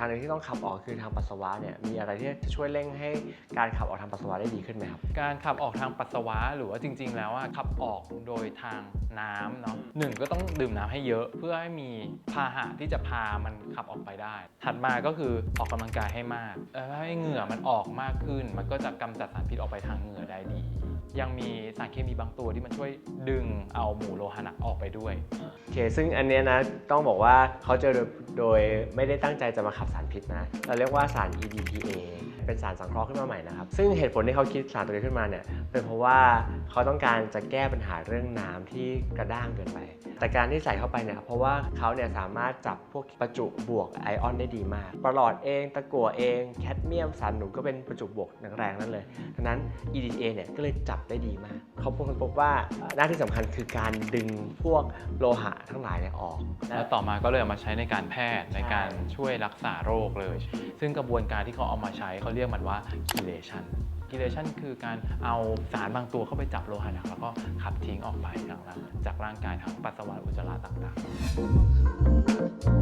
ทางหนึงที่ต้องขับออกคือทางปัสสาวะเนี่ยมีอะไรที่จะช่วยเร่งให้การขับออกทางปัสสาวะได้ดีขึ้นไหมครับ การขับออกทางปัสสาวะหรือว่าจริง ๆ แล้วอะขับออกโดยทางน้ำเนาะหนึ่งก็ต้องดื่มน้ำให้เยอะ เพื่อให้มีพาหะที่จะพามันขับออกไปได้ ถัดมาก็คือออกกำลังกายให้มากเอ่อให้เหงื่อมันออกมากขึ้น มันก็จะกำจัดสารพิษออกไปทางเหงื่อได้ดี ยังมีสารเคมีบางตัวที่มันช่วยดึงเอาหมู่โลหะหนักออกไปด้วยโอเคซึ่งอันเนี้ยนะต้องบอกว่าเขาเจอโดยโดยไม่ได้ตั้งใจจะมาขับสารพิษนะเราเรียกว่าสาร EDTA เป็นสารสังเคราะห์ขึ้นมาใหม่นะครับ ซึ่งเหตุผลที่เขาคิดสารตัวนี้ขึ้นมาเนี่ยเป็นเพราะว่าเขาต้องการจะแก้ปัญหาเรื่องน้ำที่กระด้างเกินไป แต่การที่ใส่เข้าไปเนี่ยเพราะว่าเขาเนี่ยสามารถจับพวกประจุบวกไอออนได้ดีมาก ประหลอดเองตะกั่วเองแคดเมียมสารหนูก็เป็นประจุบวกแรงๆนั่นเลยดังนั้น EDTA เนี่ยก็เลยจับได้ดีมาก เขาค้นพบว่าหน้าที่สำคัญคือการดึงพวกโลหะทั้งหลายเนี่ยออก แล้วต่อมาก็เลยเอามาใช้ในการแพทย์ในการช่วยรักษาโรคเลย ซึ่งกระบวนการที่เขาเอามาใช้เขาเรียกมันว่า chelation chelation คือการเอาสารบางตัวเข้าไปจับโลหะหนักแล้วก็ขับทิ้งออกไปทางร่างจากร่างกายทางปัสสาวะอุจจาระต่างๆ